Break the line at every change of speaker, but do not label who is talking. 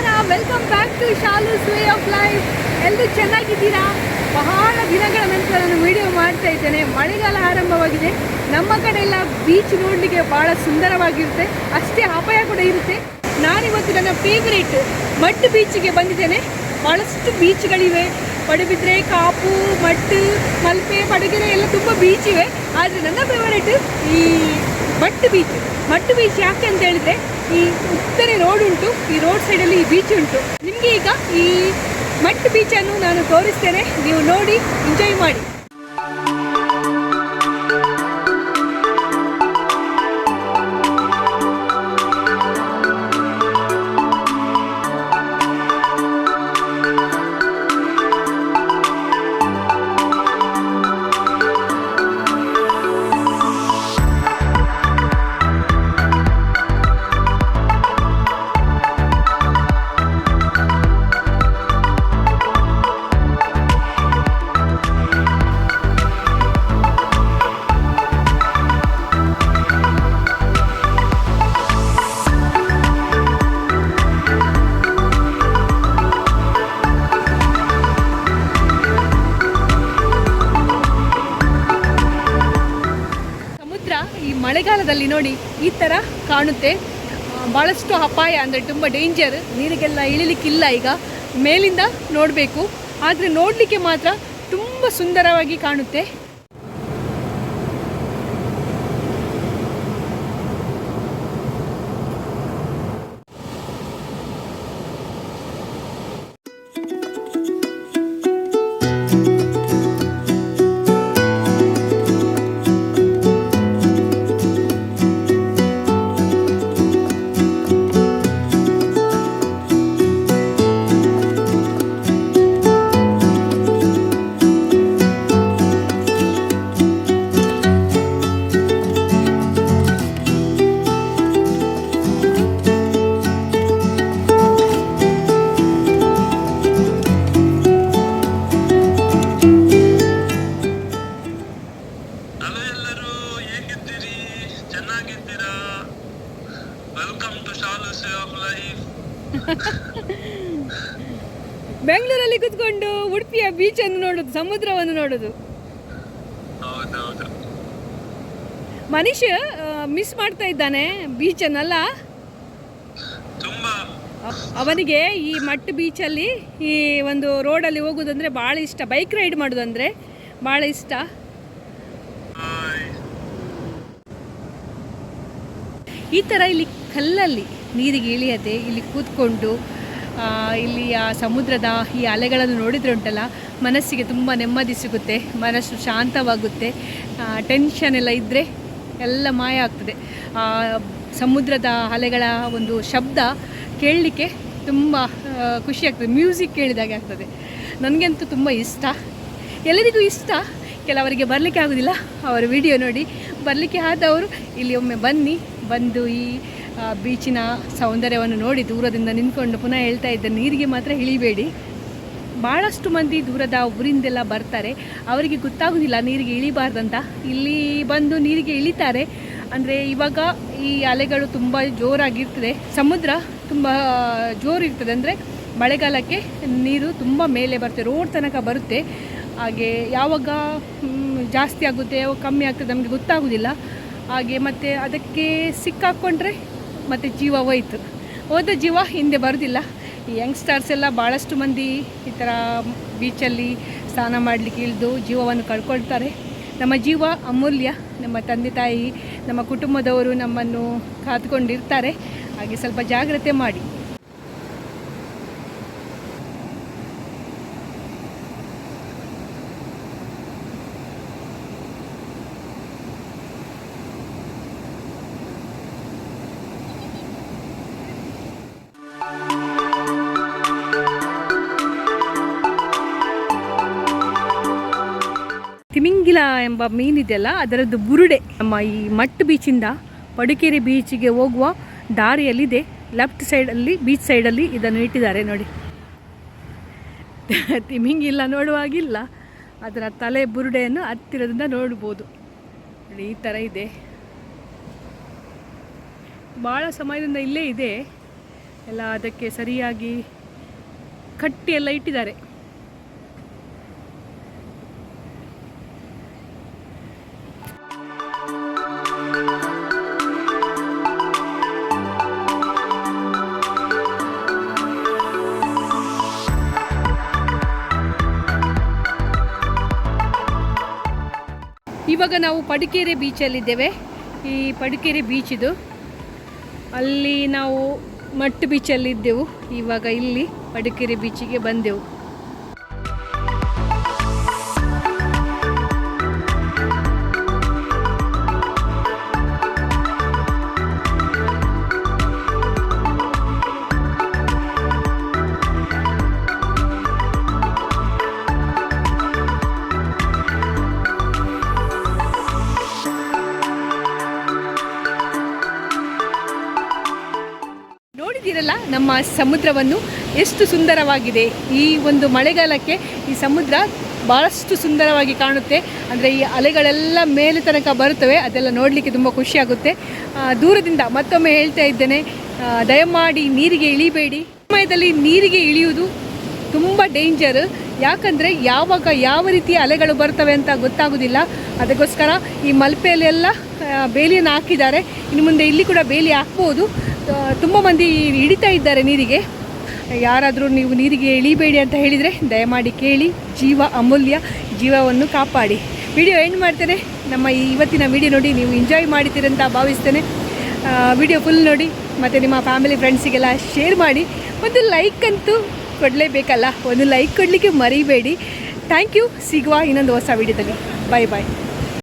ನಮಸ್ಕಾರ. Welcome back to Shalu's way of life ಎಲ್ಲರೂ ಚೆನ್ನಾಗಿದ್ದೀರಾ? ಬಹಳ ದಿನಗಳ ನಂತರ ನಾನು ವಿಡಿಯೋ ಮಾಡ್ತಾ ಇದ್ದೇನೆ. ಮಳೆಗಾಲ ಆರಂಭವಾಗಿದೆ. ನಮ್ಮ ಕಡೆ ಎಲ್ಲ ಬೀಚ್ ನೋಡಲಿಕ್ಕೆ ಬಹಳ ಸುಂದರವಾಗಿರುತ್ತೆ. ಅಷ್ಟೇ ಅಪಾಯ ಕೂಡ ಇರುತ್ತೆ. ನಾನಿವತ್ತು ನನ್ನ ಫೇವ್ರೇಟ್ ಮಟ್ಟು ಬೀಚಿಗೆ ಬಂದಿದ್ದೇನೆ. ಬಹಳಷ್ಟು ಬೀಚ್ಗಳಿವೆ ಪಡುಬಿದ್ರೆ, ಕಾಪು ಮಟ್ಟು ಮಲ್ಪೆ, ಪಡುಗೆರೆ ಎಲ್ಲ ತುಂಬ ಬೀಚ್ ಇವೆ. ಆದರೆ ನನ್ನ ಫೇವರೇಟ್ ಈ ಮಟ್ಟು ಬೀಚ್ ಮಟ್ಟು ಬೀಚ್ ಯಾಕೆ ಅಂತ ಹೇಳಿದ್ರೆ ಈ ಉತ್ತರ ರೋಡ್ ಉಂಟು, ಈ ರೋಡ್ ಸೈಡಲ್ಲಿ ಈ ಬೀಚ್ ಉಂಟು. ನಿಮಗೆ ಈಗ ಈ ಮಟ್ಟ ಬೀಚನ್ನು ನಾನು ತೋರಿಸ್ತೇನೆ, ನೀವು ನೋಡಿ ಎಂಜಾಯ್ ಮಾಡಿ. ಮಳೆಗಾಲದಲ್ಲಿ ನೋಡಿ ಈ ಥರ ಕಾಣುತ್ತೆ. ಭಾಳಷ್ಟು ಅಪಾಯ ಅಂದರೆ ತುಂಬ ಡೇಂಜರ್ ನೀರಿಗೆಲ್ಲ ಇಳಿಲಿಕ್ಕಿಲ್ಲ ಈಗ. ಮೇಲಿಂದ ನೋಡಬೇಕು. ಆದರೆ ನೋಡಲಿಕ್ಕೆ ಮಾತ್ರ ತುಂಬ ಸುಂದರವಾಗಿ ಕಾಣುತ್ತೆ.
ಚೆನ್ನಾಗಿದ್ದೀರಾ? Welcome to Shalu's of life
ಬೆಂಗಳೂರಲ್ಲಿ ಕುತ್ಕೊಂಡು ಉಡುಪಿಯ ಬೀಚನ್ನು ನೋಡೋದು ಸಮುದ್ರವನ್ನು ನೋಡೋದು.
ಹೌದೌದು.
ಮನುಷ್ಯ ಮಿಸ್ ಮಾಡ್ತಾ ಇದ್ದಾನೆ ಬೀಚನ್ನಲ್ಲ
ತುಂಬಾ.
ಅವನಿಗೆ ಈ ಮಟ್ಟು ಬೀಚಲ್ಲಿ ಈ ಒಂದು ರೋಡಲ್ಲಿ ಹೋಗೋದಂದ್ರೆ ಭಾಳ ಇಷ್ಟ ಬೈಕ್ ರೈಡ್ ಮಾಡುದಂದ್ರೆ ಭಾಳ ಇಷ್ಟ. ಈ ಥರ ಇಲ್ಲಿ ಕಲ್ಲಲ್ಲಿ ನೀರಿಗೆ ಇಳಿಯದೆ ಇಲ್ಲಿ ಕೂತ್ಕೊಂಡು ಇಲ್ಲಿ ಆ ಸಮುದ್ರದ ಈ ಅಲೆಗಳನ್ನು ನೋಡಿದ್ರೆ ಉಂಟಲ್ಲ ಮನಸ್ಸಿಗೆ ತುಂಬ ನೆಮ್ಮದಿ ಸಿಗುತ್ತೆ ಮನಸ್ಸು ಶಾಂತವಾಗುತ್ತೆ ಟೆನ್ಷನ್ ಎಲ್ಲ ಇದ್ದರೆ ಎಲ್ಲ ಮಾಯ ಆಗ್ತದೆ. ಆ, ಸಮುದ್ರದ ಅಲೆಗಳ ಒಂದು ಶಬ್ದ ಕೇಳಲಿಕ್ಕೆ ತುಂಬ ಖುಷಿ ಆಗ್ತದೆ ಮ್ಯೂಸಿಕ್ ಕೇಳಿದಾಗೆ ಆಗ್ತದೆ. ನನಗಂತೂ ತುಂಬ ಇಷ್ಟ. ಎಲ್ಲರಿಗೂ ಇಷ್ಟ. ಕೆಲವರಿಗೆ ಬರಲಿಕ್ಕೆ ಆಗೋದಿಲ್ಲ ಅವರ ವಿಡಿಯೋ ನೋಡಿ. ಬರಲಿಕ್ಕೆ ಆದವರು ಇಲ್ಲಿ ಒಮ್ಮೆ ಬನ್ನಿ. ಬಂದು ಈ ಬೀಚಿನ ಸೌಂದರ್ಯವನ್ನು ನೋಡಿ ದೂರದಿಂದ ನಿಂತ್ಕೊಂಡು ಪುನಃ ಹೇಳ್ತಾ ಇದ್ದ ನೀರಿಗೆ ಮಾತ್ರ ಇಳಿಬೇಡಿ. ಭಾಳಷ್ಟು ಮಂದಿ ದೂರದ ಊರಿಂದೆಲ್ಲ ಬರ್ತಾರೆ. ಅವರಿಗೆ ಗೊತ್ತಾಗೋದಿಲ್ಲ ನೀರಿಗೆ ಇಳಿಬಾರ್ದಂತ. ಇಲ್ಲಿ ಬಂದು ನೀರಿಗೆ ಇಳಿತಾರೆ. ಅಂದರೆ ಇವಾಗ ಈ ಅಲೆಗಳು ತುಂಬ ಜೋರಾಗಿರ್ತದೆ. ಸಮುದ್ರ ತುಂಬ ಜೋರು ಇರ್ತದೆ ಅಂದರೆ ಮಳೆಗಾಲಕ್ಕೆ ನೀರು ತುಂಬ ಮೇಲೆ ಬರುತ್ತೆ, ರೋಡ್ ತನಕ ಬರುತ್ತೆ. ಹಾಗೆ ಯಾವಾಗ ಜಾಸ್ತಿ ಆಗುತ್ತೆ, ಯಾವಾಗ ಕಮ್ಮಿ ಆಗ್ತದೆ ನಮಗೆ ಗೊತ್ತಾಗೋದಿಲ್ಲ. ಹಾಗೆ ಮತ್ತು ಅದಕ್ಕೆ ಸಿಕ್ಕಾಕ್ಕೊಂಡ್ರೆ ಮತ್ತು ಜೀವ ಹೋಯ್ತು. ಹೋದ ಜೀವ ಹಿಂದೆ ಬರೋದಿಲ್ಲ. ಈ ಯಂಗ್ಸ್ಟರ್ಸ್ ಎಲ್ಲ ಭಾಳಷ್ಟು ಮಂದಿ ಈ ಥರ ಬೀಚಲ್ಲಿ ಸ್ನಾನ ಮಾಡಲಿಕ್ಕೆ ಇಳಿದು ಜೀವವನ್ನು ಕಳ್ಕೊಳ್ತಾರೆ. ನಮ್ಮ ಜೀವ ಅಮೂಲ್ಯ. ನಮ್ಮ ತಂದೆ ತಾಯಿ, ನಮ್ಮ ಕುಟುಂಬದವರು ನಮ್ಮನ್ನು ಕಾತ್ಕೊಂಡಿರ್ತಾರೆ ಹಾಗೆ ಸ್ವಲ್ಪ ಜಾಗ್ರತೆ ಮಾಡಿ. ಎಂಬ ಮೀನಿದೆಯಲ್ಲ ಅದರದ್ದು ಬುರುಡೆ. ನಮ್ಮ ಈ ಮಟ್ಟು ಬೀಚಿಂದ ಪಡುಕೆರೆ ಬೀಚಿಗೆ ಹೋಗುವ ದಾರಿಯಲ್ಲಿದೆ. ಲೆಫ್ಟ್ ಸೈಡಲ್ಲಿ, ಬೀಚ್ ಸೈಡಲ್ಲಿ ಇದನ್ನು ಇಟ್ಟಿದ್ದಾರೆ ನೋಡಿ. ತಿಮಿಂಗಿಲ್ಲ ನೋಡುವಾಗಿಲ್ಲ ಅದರ ತಲೆ ಬುರುಡೆಯನ್ನು ಹತ್ತಿರದಿಂದ ನೋಡ್ಬೋದು. ನೋಡಿ, ಈ ಥರ ಇದೆ. ಭಾಳ ಸಮಯದಿಂದ ಇಲ್ಲೇ ಇದೆ. ಎಲ್ಲ ಅದಕ್ಕೆ ಸರಿಯಾಗಿ ಕಟ್ಟಿ ಎಲ್ಲ ಇಟ್ಟಿದ್ದಾರೆ. ಇವಾಗ ನಾವು ಪಡುಕೆರೆ ಬೀಚಲ್ಲಿದ್ದೇವೆ ಈ ಪಡುಕೆರೆ ಬೀಚ್ ಇದು. ಅಲ್ಲಿ ನಾವು ಮಟ್ಟು ಬೀಚಲ್ಲಿದ್ದೆವು ಇವಾಗ ಇಲ್ಲಿ ಪಡುಕೆರೆ ಬೀಚಿಗೆ ಬಂದೆವು. ನಮ್ಮ ಸಮುದ್ರವನ್ನು ಎಷ್ಟು ಸುಂದರವಾಗಿದೆ. ಈ ಒಂದು ಮಳೆಗಾಲಕ್ಕೆ ಈ ಸಮುದ್ರ ಭಾಳಷ್ಟು ಸುಂದರವಾಗಿ ಕಾಣುತ್ತೆ. ಅಂದರೆ ಈ ಅಲೆಗಳೆಲ್ಲ ಮೇಲೆ ತನಕ ಬರುತ್ತವೆ. ಅದೆಲ್ಲ ನೋಡಲಿಕ್ಕೆ ತುಂಬ ಖುಷಿಯಾಗುತ್ತೆ ದೂರದಿಂದ ಮತ್ತೊಮ್ಮೆ ಹೇಳ್ತಾ ಇದ್ದೇನೆ. ದಯಮಾಡಿ ನೀರಿಗೆ ಇಳಿಬೇಡಿ. ಸಮಯದಲ್ಲಿ ನೀರಿಗೆ ಇಳಿಯುವುದು ತುಂಬ ಡೇಂಜರ್ ಯಾಕಂದರೆ ಯಾವಾಗ ಯಾವ ರೀತಿಯ ಅಲೆಗಳು ಬರ್ತವೆ ಅಂತ ಗೊತ್ತಾಗೋದಿಲ್ಲ. ಅದಕ್ಕೋಸ್ಕರ ಈ ಮಲ್ಪೆಯಲ್ಲೆಲ್ಲ ಬೇಲಿಯನ್ನು ಹಾಕಿದ್ದಾರೆ. ಇನ್ನು ಮುಂದೆ ಇಲ್ಲಿ ಕೂಡ ಬೇಲಿ ಹಾಕ್ಬೋದು. ತುಂಬ ಮಂದಿ ಹಿಡಿತಾ ಇದ್ದಾರೆ ನೀರಿಗೆ. ಯಾರಾದರೂ ನೀವು ನೀರಿಗೆ ಇಳಿಬೇಡಿ ಅಂತ ಹೇಳಿದರೆ ದಯಮಾಡಿ ಕೇಳಿ. ಜೀವ ಅಮೂಲ್ಯ ಜೀವವನ್ನು ಕಾಪಾಡಿ. ವಿಡಿಯೋ ಎಂಡ್ ಮಾಡ್ತೇನೆ. ನಮ್ಮ ಈ ಇವತ್ತಿನ ವಿಡಿಯೋ ನೋಡಿ ನೀವು ಎಂಜಾಯ್ ಮಾಡಿದ್ದೀರಂತ ಭಾವಿಸ್ತೇನೆ. ವಿಡಿಯೋ ಫುಲ್ ನೋಡಿ ಮತ್ತು ನಿಮ್ಮ ಫ್ಯಾಮಿಲಿ ಫ್ರೆಂಡ್ಸಿಗೆಲ್ಲ ಶೇರ್ ಮಾಡಿ. ಒಂದು ಲೈಕ್ ಅಂತೂ ಕೊಡಲೇಬೇಕಲ್ಲ? ಒಂದು ಲೈಕ್ ಕೊಡಲಿಕ್ಕೆ ಮರಿಬೇಡಿ. ಥ್ಯಾಂಕ್ ಯು ಸಿಗುವ ಇನ್ನೊಂದು ಹೊಸ ವಿಡಿಯೋದಲ್ಲಿ ಬಾಯ್ ಬಾಯ್